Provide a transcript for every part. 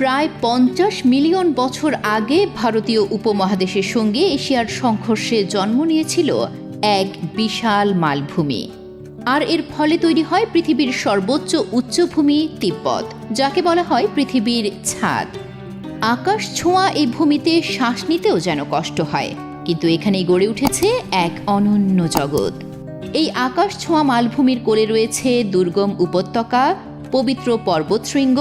প্রায় পঞ্চাশ মিলিয়ন বছর আগে ভারতীয় উপমহাদেশের সঙ্গে এশিয়ার সংঘর্ষে জন্ম নিয়েছিল এক বিশাল মালভূমি। আর এর ফলে তৈরি হয় পৃথিবীর সর্বোচ্চ উচ্চভূমি তিব্বত, যাকে বলা হয় পৃথিবীর ছাদ। আকাশ ছোঁয়া এই ভূমিতে শ্বাস নিতেও যেন কষ্ট হয়, কিন্তু এখানেই গড়ে উঠেছে এক অনন্য জগৎ। এই আকাশ ছোঁয়া মালভূমির কোলে রয়েছে দুর্গম উপত্যকা, পবিত্র পর্বতশৃঙ্গ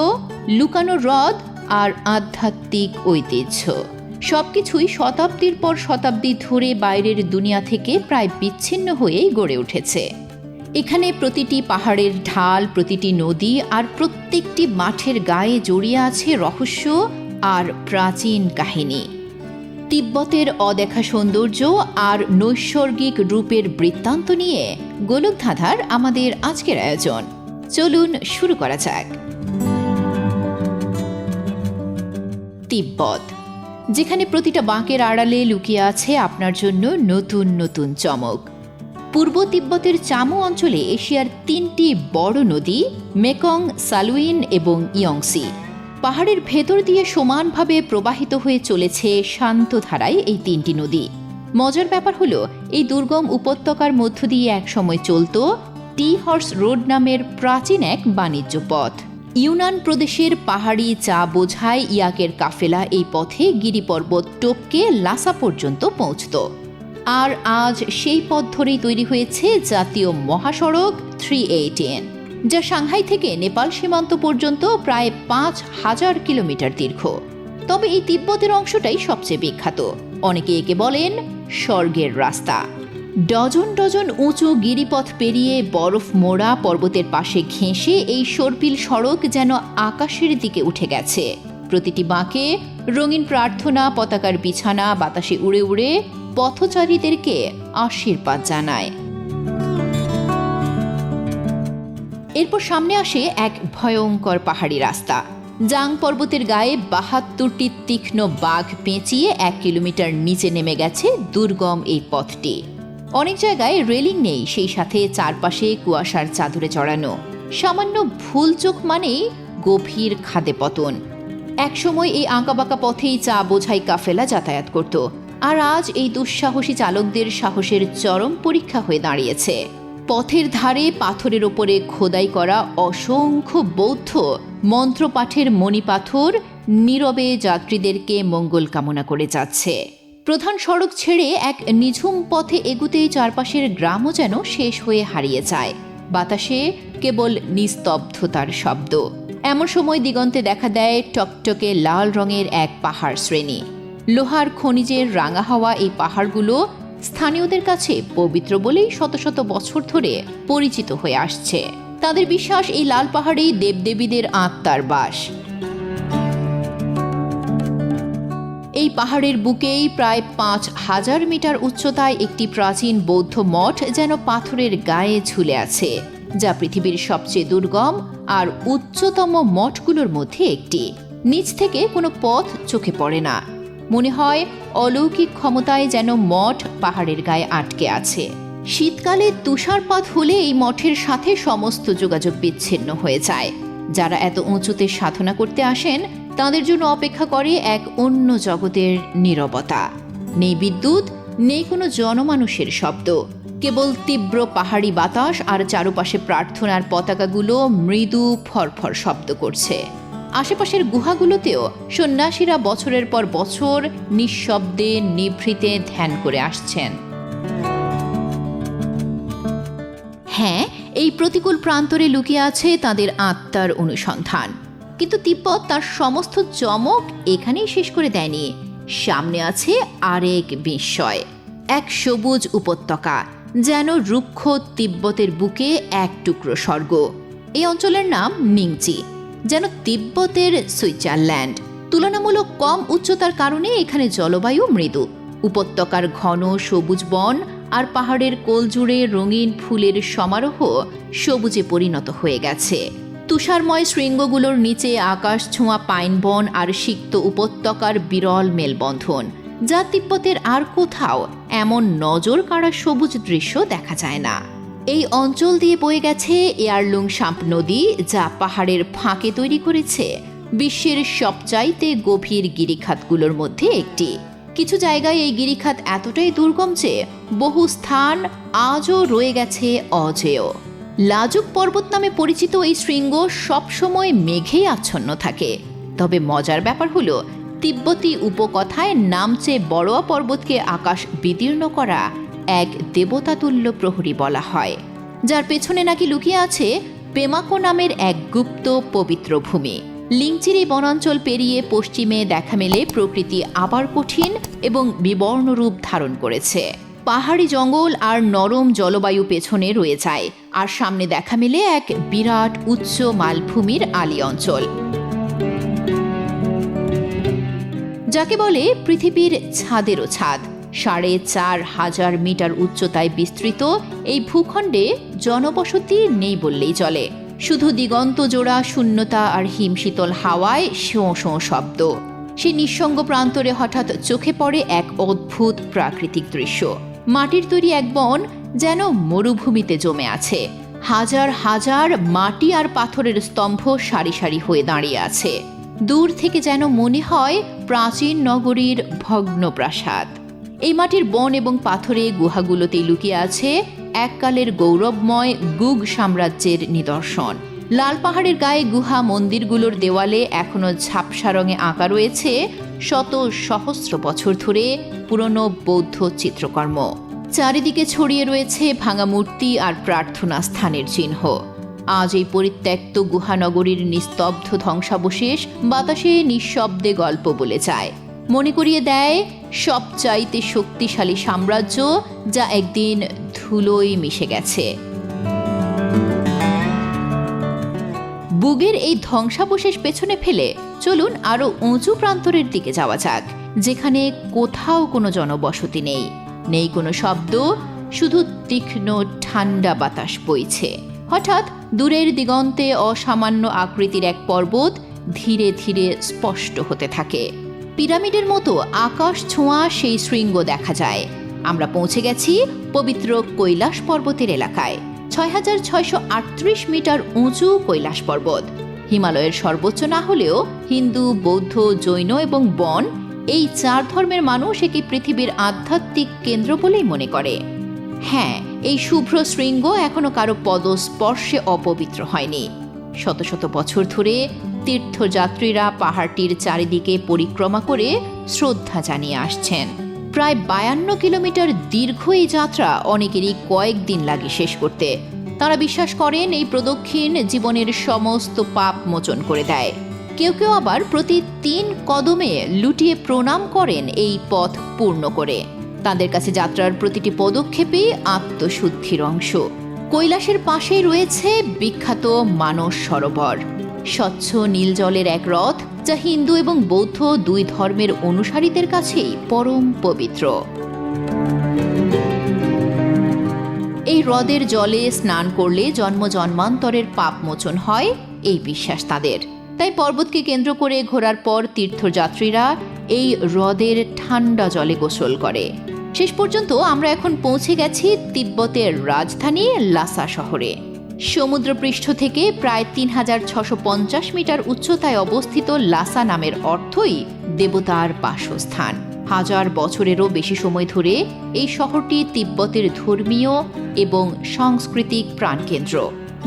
লুকানো হ্রদ আর আধ্যাত্মিক ঐতিহ্য। সবকিছুই শতাব্দীর পর শতাব্দী ধরে বাইরের দুনিয়া থেকে প্রায় বিচ্ছিন্ন হয়েই গড়ে উঠেছে। এখানে প্রতিটি পাহাড়ের ঢাল, প্রতিটি নদী আর প্রত্যেকটি মাঠের গায়ে জড়িয়ে আছে রহস্য আর প্রাচীন কাহিনী। তিব্বতের অদেখা সৌন্দর্য আর নৈসর্গিক রূপের বৃত্তান্ত নিয়ে গোলকধাঁধার আমাদের আজকের আয়োজন। চলুন শুরু করা যাক। তিব্বত, যেখানে প্রতিটা বাঁকের আড়ালে লুকিয়ে আছে আপনার জন্য নতুন নতুন চমক। পূর্ব তিব্বতের চামু অঞ্চলে এশিয়ার তিনটি বড় নদী, মেকং, সালুইন এবং ইয়ংসি। পাহাড়ের ভেতর দিয়ে সমানভাবে প্রবাহিত হয়ে চলেছে শান্ত ধারায় এই তিনটি নদী। মজার ব্যাপার হলো, এই দুর্গম উপত্যকার মধ্য দিয়ে একসময় চলত টি হর্স রোড নামের প্রাচীন এক বাণিজ্য পথ। ইউনান প্রদেশের পাহাড়ি চা বোঝায় ইয়াকের কাফেলা এই পথে গিরিপর্বত টপকে লাসা পর্যন্ত পৌঁছত। আর আজ সেই পথ ধরেই তৈরি হয়েছে জাতীয় মহাসড়ক থ্রি এইটেন যা সাংহাই থেকে নেপাল সীমান্ত পর্যন্ত প্রায় পাঁচ হাজার কিলোমিটার দীর্ঘ। তবে এই তিব্বতের অংশটাই সবচেয়ে বিখ্যাত। অনেকে একে বলেন স্বর্গের রাস্তা। ডজন ডজন উঁচু গিরিপথ পেরিয়ে বরফ মোড়া পর্বতের পাশে ঘেঁষে এই সর্পিল সড়ক যেন আকাশের দিকে উঠে গেছে। প্রতিটি বাঁকে রঙিন প্রার্থনা, পতাকার বিছানা, বাতাসে উড়ে উড়ে পথচারীদেরকে আশীর্বাদ জানায়। এরপর সামনে আসে এক ভয়ঙ্কর পাহাড়ি রাস্তা। জাং পর্বতের গায়ে বাহাত্তরটি তীক্ষ্ণ বাঘ পেঁচিয়ে এক কিলোমিটার নিচে নেমে গেছে দুর্গম এই পথটি। অনেক জায়গায় রেলিং নেই, সেই সাথে চারপাশে কুয়াশার চাদরে চড়ানো সামান্য ভুল চোখ মানেই গভীর খাদে পতন। একসময় এই আঁকাবাঁকা পথেই চা বোঝাই কাফেলা যাতায়াত করত, আর আজ এই দুঃসাহসী চালকদের সাহসের চরম পরীক্ষা হয়ে দাঁড়িয়েছে। পথের ধারে পাথরের ওপরে খোদাই করা অসংখ্য বৌদ্ধ মন্ত্রপাঠের মণিপাথর নীরবে যাত্রীদেরকে মঙ্গল কামনা করে যাচ্ছে। প্রধান সড়ক ছেড়ে এক নিঝুম পথে এগুতেই চারপাশের গ্রামও যেন শেষ হয়ে হারিয়ে যায়। বাতাসে কেবল নিস্তব্ধতার শব্দ। এমন সময় দিগন্তে দেখা দেয় টকটকে লাল রঙের এক পাহাড় শ্রেণি। লোহার খনিজের রাঙা হওয়া এই পাহাড়গুলো স্থানীয়দের কাছে পবিত্র বলেই শত শত বছর ধরে পরিচিত হয়ে আসছে। তাদের বিশ্বাস এই লাল পাহাড়েই দেবদেবীদের আত্মার বাস। এই পাহাড়ের বুকেই প্রায় পাঁচ হাজার মিটার উচ্চতায় একটি প্রাচীন বৌদ্ধ মঠ যেন পাথরের গায়ে ঝুলে আছে, যা পৃথিবীর সবচেয়ে দুর্গম আর উচ্চতম মঠগুলোর মধ্যে একটি। নিচ থেকে কোনো পথ চোখে পড়ে না। মনে হয় অলৌকিক ক্ষমতায় যেন মঠ পাহাড়ের গায়ে আটকে আছে। শীতকালে তুষারপাত হলে এই মঠের সাথে সমস্ত যোগাযোগ বিচ্ছিন্ন হয়ে যায়। যারা এত উঁচুতে সাধনা করতে আসেন তাদের জন্য অপেক্ষা করে এক অন্য জগতের নীরবতা। নেই বিদ্যুৎ, নেই কোনো জনমানুষের শব্দ। কেবল তীব্র পাহাড়ি বাতাস আর চারপাশে প্রার্থনার পতাকাগুলো মৃদু ফরফর শব্দ করছে। আশেপাশের গুহাগুলোতেও সন্ন্যাসীরা বছরের পর বছর নিঃশব্দে, নিভৃতে ধ্যান করে আসছেন। হ্যাঁ এই প্রতিকূল প্রান্তরে লুকিয়ে আছে তাদের আত্মার অনুসন্ধান। কিন্তু তিব্বত তার সমস্ত চমক এখানেই শেষ করে দেয়নি। সামনে আছে আরেক বিস্ময়, এক সবুজ উপত্যকা, যেন রুক্ষ তিব্বতের বুকে এক টুকরো স্বর্গ। এই অঞ্চলের নাম নিংচি যেন তিব্বতের সুইজারল্যান্ড। তুলনামূলক কম উচ্চতার কারণে এখানে জলবায়ু মৃদু। উপত্যকার ঘন সবুজ বন আর পাহাড়ের কোল জুড়ে রঙিন ফুলের সমারোহ সবুজে পরিণত হয়ে গেছে। তুষারময় শৃঙ্গগুলোর নিচে আকাশ ছোঁয়া পাইন বন আর সিক্ত উপত্যকার বিরল মেলবন্ধন। যা তিব্বতের আর কোথাও এমন নজর কাড়া সবুজ দৃশ্য দেখা যায় না। এই অঞ্চল দিয়ে বয়ে গেছে এয়ারলুং সাম্প নদী, যা পাহাড়ের ফাঁকে তৈরি করেছে বিশ্বের সবচাইতে গভীর গিরিখাতগুলোর মধ্যে একটি। কিছু জায়গায় এই গিরিখাত এতটাই দুর্গম যে বহু স্থান আজও রয়ে গেছে অজেয়। লাজুক পর্বত নামে পরিচিত এই শৃঙ্গ সবসময় মেঘেই আচ্ছন্ন থাকে। তবে মজার ব্যাপার হলো, তিব্বতী উপকথায় নামচে বড়োয়া পর্বতকে আকাশ বিদীর্ণ করা এক দেবতাতুল্য প্রহরী বলা হয়, যার পেছনে নাকি লুকিয়ে আছে পেমাকো নামের এক গুপ্ত পবিত্র ভূমি। লিংচিরি বনাঞ্চল পেরিয়ে পশ্চিমে দেখা মেলে প্রকৃতি আবার কঠিন এবং বিবর্ণ রূপ ধারণ করেছে। পাহাড়ি জঙ্গল আর নরম জলবায়ু পেছনে রয়ে যায়। আর সামনে দেখা মেলে এক বিরাট উচ্চ মালভূমির আলি অঞ্চল। যাকে বলে পৃথিবীর ছাদেরও ছাদ। সাড়ে চার হাজার মিটার উচ্চতায় বিস্তৃত এই ভূখণ্ডে জনবসতি নেই বললেই চলে। শুধু দিগন্ত জোড়া, শূন্যতা আর হিমশীতল হাওয়ায় শোঁ শোঁ শব্দ। সেই নিঃসঙ্গ প্রান্তরে হঠাৎ চোখে পড়ে এক অদ্ভুত প্রাকৃতিক দৃশ্য। মাটির তৈরি এক বন যেন মরুভূমিতে জমে আছে। হাজার হাজার মাটি আর পাথরের স্তম্ভ সারি সারি হয়ে দাঁড়িয়ে আছে। দূর থেকে যেন মনে হয় প্রাচীন নগরীর ভগ্ন প্রাসাদ এই মাটির বন এবং পাথরে গুহাগুলোতে লুকিয়ে আছে এককালের গৌরবময় গুগ সাম্রাজ্যের নিদর্শন। লাল পাহাড়ের গায়ে গুহা মন্দিরগুলোর দেওয়ালে এখনও ঝাপসা রঙে আঁকা রয়েছে শত সহস্র বছর ধরে পুরনো বৌদ্ধ চিত্রকর্ম। চারিদিকে ছড়িয়ে রয়েছে ভাঙা মূর্তি আর প্রার্থনা স্থানের চিহ্ন। আজ এই পরিত্যক্ত গুহানগরীর নিস্তব্ধ ধ্বংসাবশেষ বাতাসে নিঃশব্দে গল্প বলে যায়। মনে করিয়ে দেয়, সবচাইতে শক্তিশালী সাম্রাজ্য যা একদিন ধুলোয় মিশে গেছে। বুগের এই ধ্বংসাবশেষ পেছনে ফেলে চলুন আরও উঁচু প্রান্তরের দিকে যাওয়া যাক, যেখানে কোথাও কোনো জনবসতি নেই। নেই কোনো শব্দ, শুধু তীক্ষ্ণ ঠান্ডা বাতাস বইছে। হঠাৎ দূরের দিগন্তে অসামান্য আকৃতির এক পর্বত ধীরে ধীরে স্পষ্ট হতে থাকে। পিরামিডের মতো আকাশ ছোঁয়া সেই শৃঙ্গ দেখা যায়। আমরা পৌঁছে গেছি পবিত্র কৈলাস পর্বতের এলাকায়। ছয় হাজার ছয়শো আটত্রিশ মিটার উঁচু কৈলাস পর্বত। হিমালয়ের সর্বোচ্চ না হলেও হিন্দু, বৌদ্ধ, জৈন এবং বন এই চার ধর্মের মানুষ একে পৃথিবীর আধ্যাত্মিক কেন্দ্র বলেই মনে করে। হ্যাঁ এই শুভ্র শৃঙ্গ এখনও কারও পদস্পর্শে অপবিত্র হয়নি। শত শত বছর ধরে তীর্থযাত্রীরা পাহাড়টির চারিদিকে পরিক্রমা করে শ্রদ্ধা জানিয়ে আসছেন। প্রায় বায়ান্ন কিলোমিটার দীর্ঘ এই যাত্রা অনেকেরই কয়েকদিন লাগে শেষ করতে। তারা বিশ্বাস করেন এই প্রদক্ষিণ জীবনের সমস্ত পাপ মোচন করে দেয়। কেউ কেউ আবার প্রতি তিন কদমে লুটিয়ে প্রণাম করেন এই পথ পূর্ণ করে। তাদের কাছে যাত্রার প্রতিটি পদক্ষেপেই আত্মশুদ্ধির অংশ। কৈলাসের পাশেই রয়েছে বিখ্যাত মানস সরোবর। স্বচ্ছ নীল জলের এক হ্রদ যা হিন্দু এবং বৌদ্ধ দুই ধর্মের অনুসারীদের কাছেই পরম পবিত্র। এই হ্রদের জলে স্নান করলে জন্ম জন্মান্তরের পাপ মোচন হয়, এই বিশ্বাস তাদের। তাই পর্বতকে কেন্দ্র করে ঘোরার পর তীর্থযাত্রীরা এই হ্রদের ঠান্ডা জলে গোসল করে। শেষ পর্যন্ত আমরা এখন পৌঁছে গেছি তিব্বতের রাজধানী লাসা শহরে। সমুদ্রপৃষ্ঠ থেকে প্রায় তিন হাজার ছশো পঞ্চাশ মিটার উচ্চতায় অবস্থিত লাসা নামের অর্থই দেবতার বাসস্থান। হাজার বছরেরও বেশি সময় ধরে এই শহরটি তিব্বতের ধর্মীয় এবং সাংস্কৃতিক প্রাণকেন্দ্র।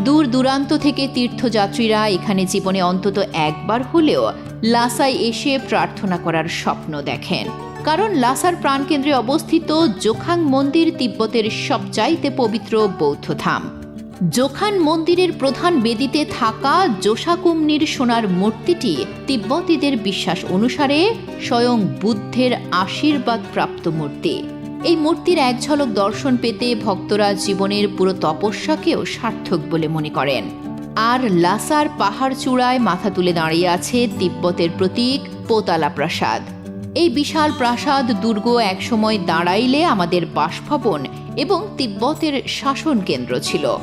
দূর দূরান্ত থেকে তীর্থযাত্রীরা এখানে জীবনে অন্তত একবার হলেও লাসায় এসে প্রার্থনা করার স্বপ্ন দেখেন। কারণ লাসার প্রাণকেন্দ্রে অবস্থিত জোখাং মন্দির তিব্বতের সবচাইতে পবিত্র বৌদ্ধ ধাম। জোখান মন্দিরের প্রধান বেদিতে থাকা জোসাকুমনির সোনার মূর্তিটি তিব্বতীদের বিশ্বাস অনুসারে স্বয়ং বুদ্ধের আশীর্বাদ প্রাপ্ত মূর্তি। এই মূর্তির এক ঝলক দর্শন পেতে ভক্তরা জীবনের পুরো তপস্যাকেও সার্থক বলে মনে করেন। আর লাসার পাহাড় চূড়ায় মাথা তুলে দাঁড়িয়ে আছে তিব্বতের প্রতীক পোতালা প্রাসাদ। এই বিশাল প্রাসাদ দুর্গ একসময় দাঁড়াইলে আমাদের বাসভবন এবং তিব্বতের শাসন কেন্দ্র ছিল।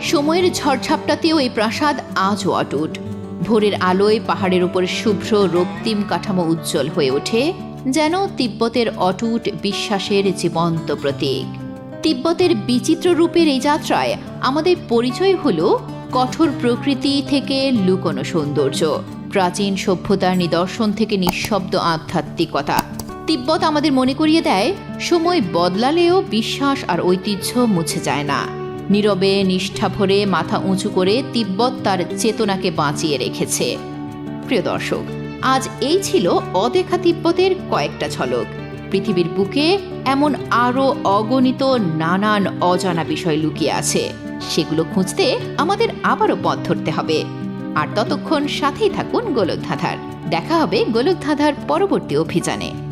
সময়ের ঝড়ঝাপটাতেও এই প্রাসাদ আজও অটুট। ভোরের আলোয় পাহাড়ের উপর শুভ্র রক্তিম কাঠামো উজ্জ্বল হয়ে ওঠে, যেন তিব্বতের অটুট বিশ্বাসের জীবন্ত প্রতীক। তিব্বতের বিচিত্র রূপের এই যাত্রায় আমাদের পরিচয় হল কঠোর প্রকৃতি থেকে লুকোনো সৌন্দর্য, প্রাচীন সভ্যতার নিদর্শন থেকে নিঃশব্দ আধ্যাত্মিকতা। তিব্বত আমাদের মনে করিয়ে দেয়, সময় বদলালেও বিশ্বাস আর ঐতিহ্য মুছে যায় না। নীরবে নিষ্ঠা ভরে মাথা উঁচু করে তিব্বত তার চেতনাকে বাঁচিয়ে রেখেছে। প্রিয় দর্শক, আজ এই ছিল অদেখা তিব্বতের কয়েকটা ঝলক। পৃথিবীর বুকে এমন আরও অগণিত নানান অজানা বিষয় লুকিয়ে আছে। সেগুলো খুঁজতে আমাদের আবারও পথ ধরতে হবে। আর ততক্ষণ সাথেই থাকুন গোলকধাঁধার। দেখা হবে গোলকধাঁধার পরবর্তী অভিযানে।